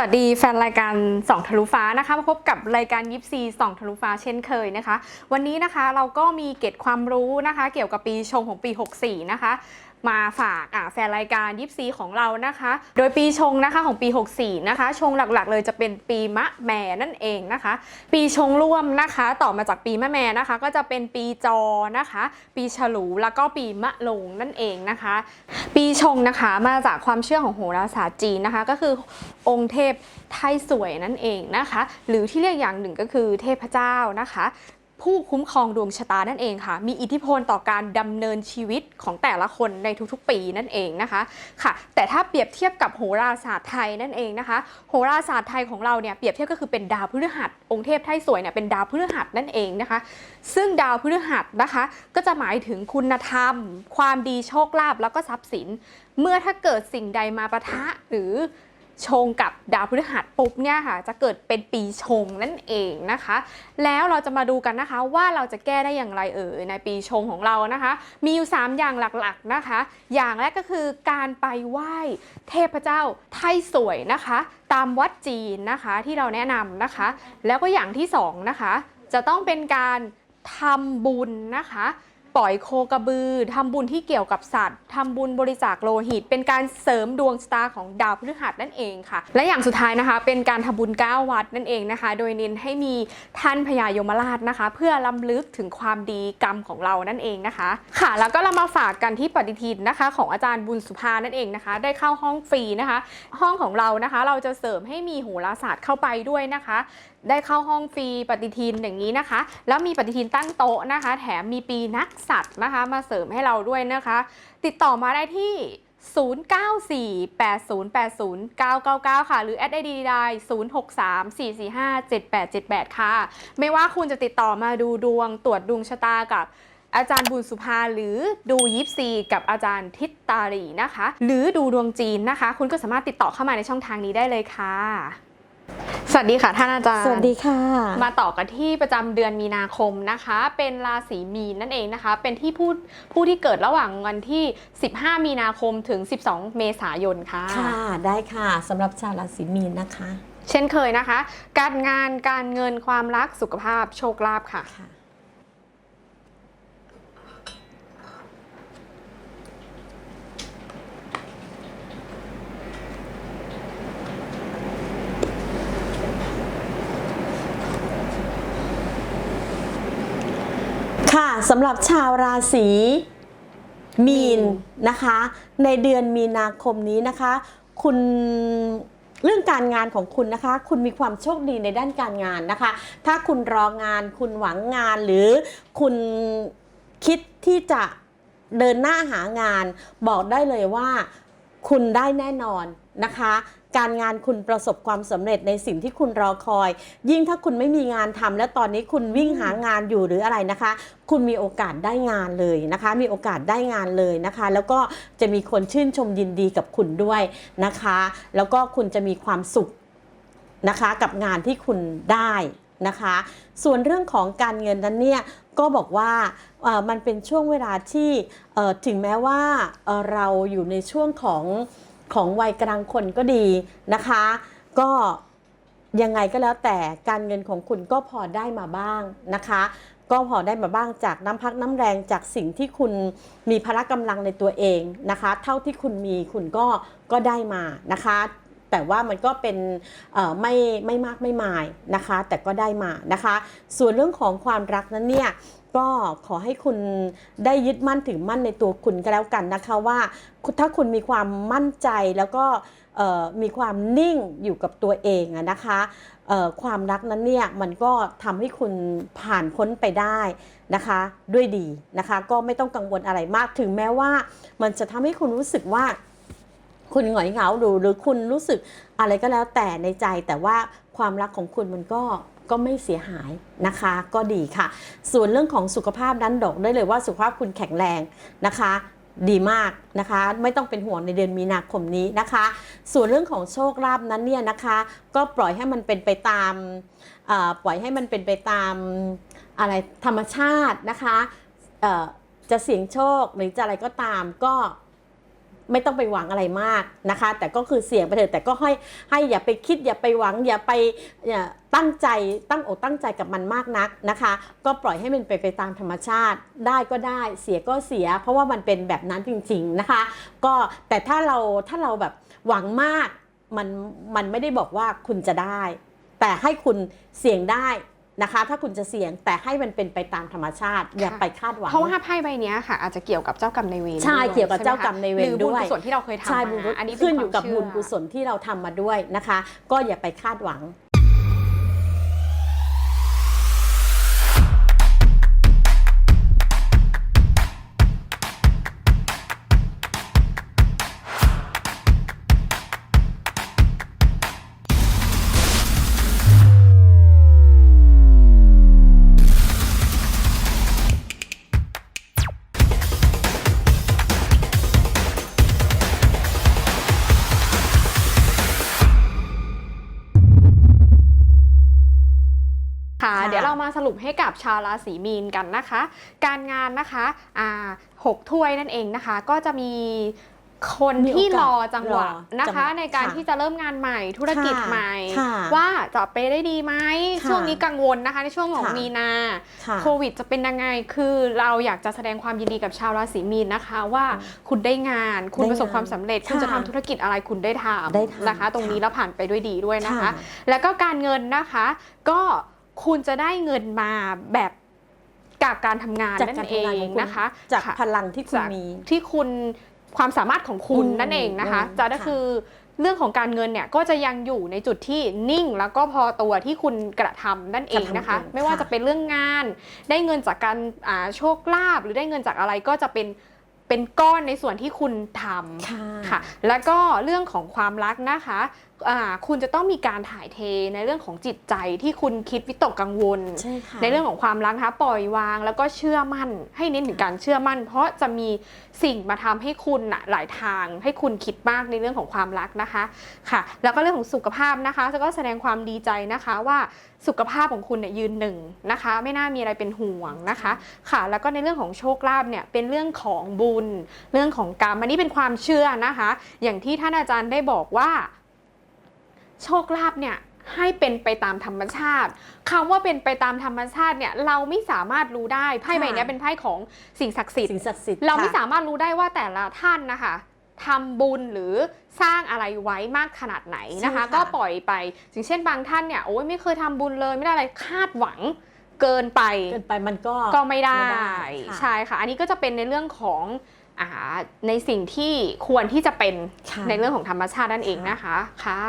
วัสดีแฟนรายการส่องทะลุฟ้านะคะมาพบกับรายการยิปซีส่องทะลุฟ้าเช่นเคยนะคะ วันนี้นะคะเราก็มีเกร็ดความรู้นะคะ เกี่ยวกับปีชงของปี 64 นะคะ มาฝากแฟนรายการยิปซีของเรานะคะ โดยปีชงนะคะของปี 64 นะคะ ชงหลักๆ เลยจะเป็นปีมะแม่นั่นเองนะคะ ปีชงร่วมนะคะ ต่อมาจากปีมะแม่นะคะ ก็จะเป็นปีจอนะคะ ปีฉลูแล้วก็ปีมะโรงนั่นเองนะคะ ปีชงนะคะมาจากความเชื่อของโหราศาสตร์จีนนะคะ ก็คือองค์เทพไทสวยนั่นเองนะคะ หรือที่เรียกอย่างหนึ่งก็คือเทพเจ้านะคะ ผู้คุ้มครองดวงชะตานั่นเองค่ะ มีอิทธิพลต่อการดำเนินชีวิตของแต่ละคนในทุกๆ ปีนั่นเองนะคะค่ะ แต่ถ้าเปรียบเทียบกับโหราศาสตร์ไทยนั่นเองนะคะ โหราศาสตร์ไทยของเราเนี่ยเปรียบเทียบก็คือเป็นดาวพฤหัสองค์เทพไทสวยเนี่ยเป็นดาวพฤหัสนั่นเองนะคะ ซึ่งดาวพฤหัสนะคะ ก็จะหมายถึงคุณธรรม ความดีโชคลาภแล้วก็ทรัพย์สิน เมื่อถ้าเกิดสิ่งใดมาปะทะหรือ ชงกับดาวพฤหัสปุ๊บเนี่ยค่ะจะเกิดเป็นปีชงนั่นเองนะคะ แล้วเราจะมาดูกันนะคะว่าเราจะแก้ได้อย่างไรเอ่ยในปีชงของเรานะคะ มีอยู่ 3 อย่างหลักๆนะคะ อย่างแรกก็คือการไปไหว้เทพเจ้าไทยสวยนะคะ ตามวัดจีนนะคะที่เราแนะนำนะคะ แล้วก็อย่างที่สองนะคะจะต้องเป็นการทำบุญนะคะ ปล่อยโคกระบือทำบุญที่เกี่ยวกับสัตว์ทำบุญบริจาคโลหิต เป็นการเสริมดวงชะตาของดาวพฤหัสนั่นเองค่ะ และอย่างสุดท้ายนะคะ เป็นการทำบุญ 9 วัดนั่นเองนะคะ โดยเน้นให้มีท่านพญายมราชนะคะ เพื่อล้ำลึกถึงความดีกรรมของเรานั่นเองนะคะ ค่ะ แล้วก็เรามาฝากกันที่ปฏิทินนะคะ ของอาจารย์บุญสุภานั่นเองนะคะ ได้เข้าห้องฟรีนะคะ ห้องของเรานะคะ เราจะเสริมให้มีโหราศาสตร์เข้าไปด้วยนะคะ ได้เข้าห้องฟรีปฏิทินอย่างนี้นะคะ แล้วมีปฏิทินตั้งโต๊ะนะคะ แถมมีปีนักสัตว์นะคะ มาเสริมให้เราด้วยนะคะ ติดต่อมาได้ที่ 0948080999 ค่ะ หรือแอดไอดีได้0634457878 ค่ะ ไม่ว่าคุณจะติดต่อมาดูดวงตรวจดวงชะตากับอาจารย์บุญสุภาหรือดูยิปซีกับอาจารย์ทิตตารีนะคะ หรือดูดวงจีนนะคะ คุณก็สามารถติดต่อเข้ามาในช่องทางนี้ได้เลยค่ะ วัสดีค่ะท่านอาจารย์ สวัสดีค่ะ มาต่อกันที่ประจำเดือนมีนาคมนะคะ เป็นราศีมีนนั่นเองนะคะ เป็นที่ผู้ผู้ที่เกิดระหว่างวันที่ 15 มีนาคมถึง 12 เมษายนค่ะ ค่ะ ได้ค่ะสำหรับชาวราศีมีนนะคะ เช่นเคยนะคะ การงานการเงินความรักสุขภาพโชคลาภค่ะค่ะ สำหรับชาวราศีมีนนะคะ ในเดือนมีนาคมนี้นะคะ คุณเรื่องการงานของคุณนะคะ คุณมีความโชคดีในด้านการงานนะคะ ถ้าคุณรองาน คุณหวังงานหรือคุณคิดที่จะเดินหน้าหางาน บอกได้เลยว่า คุณได้แน่นอนนะคะ การงานคุณประสบความสำเร็จในสิ่งที่คุณรอคอย ยิ่งถ้าคุณไม่มีงานทำและตอนนี้คุณวิ่งหางานอยู่หรืออะไรนะคะ คุณมีโอกาสได้งานเลยนะคะ มีโอกาสได้งานเลยนะคะ แล้วก็จะมีคนชื่นชมยินดีกับคุณด้วยนะคะ แล้วก็คุณจะมีความสุขนะคะกับงานที่คุณได้นะคะ ส่วนเรื่องของการเงินนั้นเนี่ยก็บอกว่ามันเป็นช่วงเวลาที่ถึงแม้ว่าเราอยู่ในช่วงของ ของวัยกลางคนก็ดีนะคะ ก็ยังไงก็แล้วแต่การเงินของคุณก็พอได้มาบ้างนะคะ ก็พอได้มาบ้างจากน้ำพักน้ำแรงจากสิ่งที่คุณมีพละกำลังในตัวเองนะคะ เท่าที่คุณมีคุณก็ก็ได้มานะคะ แต่ว่ามันก็เป็นเอ่อไม่ไม่มากไม่มายนะคะ แต่ก็ได้มานะคะ ส่วนเรื่องของความรักนั้นเนี่ย ก็ขอให้คุณได้ยึดมั่นถึงมั่นในตัวคุณก็แล้วกันนะคะว่าถ้าคุณมีความมั่นใจแล้วก็มีความนิ่งอยู่กับตัวเองนะคะความรักนั้นเนี่ยมันก็ทำให้คุณผ่านพ้นไปได้นะคะ ด้วยดีนะคะ ก็ไม่ต้องกังวลอะไรมากถึงแม้ว่า มันจะทำให้คุณรู้สึกว่าคุณหงอยเหงาหรือหรือคุณรู้สึกอะไรก็แล้วแต่ในใจแต่ว่าความรักของคุณมันก็ ก็ไม่เสียหายนะคะ ก็ดีค่ะ ส่วนเรื่องของสุขภาพนั้นดอกได้เลยว่าสุขภาพคุณแข็งแรงนะคะดีมากนะคะ ไม่ต้องเป็นห่วงในเดือนมีนาคมนี้นะคะ ส่วนเรื่องของโชคลาภนั้นเนี่ยนะคะ ก็ปล่อยให้มันเป็นไปตามปล่อยให้มันเป็นไปตามอะไรธรรมชาตินะคะจะเสี่ยงโชคหรือจะอะไรก็ตามก็ ไม่ต้องไปหวังอะไรมากนะคะ แต่ก็คือเสี่ยงไปเถอะแต่ก็ให้ให้อย่าไปคิดอย่าไปหวัง อย่าไปอย่าตั้งใจตั้งอกตั้งใจกับมันมากนักนะคะ ก็ปล่อยให้มันไปไปตามธรรมชาติ ได้ก็ได้เสียก็เสีย เพราะว่ามันเป็นแบบนั้นจริง ๆนะคะ ก็แต่ถ้าเราถ้าเราแบบหวังมากมันมันไม่ได้บอกว่าคุณจะได้ แต่ให้คุณเสี่ยงได้ นะคะถ้าคุณจะเสี่ยงแต่ให้มันเป็นไปตามธรรมชาติ อย่าไปคาดหวังเพราะว่าไพ่ใบเนี้ยค่ะ อาจจะเกี่ยวกับเจ้ากรรมนายเวรใช่ด้เกี่ยวกับใช่ไหมเจ้ากรรมนายเวรหรือบุญด้วยกุศลที่เราเคยทำใช่มาบุญกุศลอันนี้เป็ขึ้นคอวามยู่กับเชื่บุญกุศลที่เราทำมาด้วยนะคะ ก็อย่าไปคาดหวัง เดี๋ยวเรามาสรุปให้กับชาวราศีมีนกันนะคะ การงานนะคะอ่าหกถ้วยนั่นเองนะคะ ก็จะมีคนมีที่โอกาสรอจังหวะรอนะจังหคะวะในการค่ะที่จะเริ่มงานใหม่ธุรกิจค่ะใหม่ค่ะว่าจะไปได้ดีไหมค่ะช่วงนี้กังวลนะคะ ในช่วงของค่ะมีนาค่ะโควิดจะเป็นยังไงคือเราอยากจะแสดงความยินดีกับชาวราศีมีนนะคะ ว่าคุณได้งานคุณได้ประสบงานความสำเร็จ คุณค่ะจะทำธุรกิจอะไรคุณได้ทได้ำทำนะคะ ตรงนี้ค่ะแล้วผ่านไปด้วยดีด้วยนะคะค่ะแล้วก็การเงินนะคะ ก็ คุณจะได้เงินมาแบบกับการทำงานจากนั่การนเอทำงานงของคุณนะคะจากค่ะ พลังที่คุณจากมี ที่คุณความสามารถของคุณอืมนั่นเองนะคะ อืมจะก็ค่ะ คือเรื่องของการเงินเนี่ยก็จะยังอยู่ในจุดที่นิ่ง แล้วก็พอตัวที่คุณกระทำนั่นเองนะคะ กระทำเองไม่ว่าค่ะจะเป็นเรื่องงาน ได้เงินจากการอ่าโชคลาภหรือได้เงินจากอะไรก็จะเป็นเป็นก้อนในส่วนที่คุณทำค่ะ ค่ะ แล้วก็เรื่องของความรักนะคะอ่า คุณจะต้องมีการถ่ายเทในเรื่องของจิตใจที่คุณคิดวิตกกังวลใช่ค่ะในเรื่องของความรักนะคะปล่อยวางแล้วก็เชื่อมั่น ให้เน้นถึงการเชื่อมั่น เพราะจะมีสิ่งมาทำให้คุณน่ะหลายทาง ให้คุณคิดมากในเรื่องของความรักนะคะค่ะ แล้วก็เรื่องของสุขภาพนะคะก็แสดงความดีใจนะคะว่าสุขภาพของคุณเนี่ยยืนหนึ่งนะคะ ไม่น่ามีอะไรเป็นห่วงนะคะ ค่ะ แล้วก็ในเรื่องของโชคลาภเนี่ยเป็นเรื่องของบุญ เรื่องของกรรมอันนี้เป็นความเชื่อนะคะ อย่างที่ท่านอาจารย์ได้บอกว่า โชคลาภเนี่ยให้เป็นไปตามธรรมชาติคำว่าเป็นไปตามธรรมชาติเนี่ยเราไม่สามารถรู้ได้ไพ่ใบเนี้ยเป็นไพ่ของสิ่งศักดิ์สิทธิ์สิ่งศักดิ์สิทธิ์เราไม่ค่ะสามารถรู้ได้ว่าแต่ละท่านนะคะทำบุญหรือสร้างอะไรไว้มากขนาดไหนนะคะใช่ค่ะก็ปล่อยไปอย่างเช่นบางท่านเนี่ยโอ้ยไม่เคยทำบุญเลยไม่ได้อะไรคาดหวังเกินไปเกินไปมันก็ก็ไม่ได้ไม่ได้ค่ะใช่ค่ะ อันนี้ก็จะเป็นในเรื่องของอ่าในสิ่งที่ควรที่จะเป็นค่ะในเรื่องของธรรมชาตินั่นเองนะคะค่ะ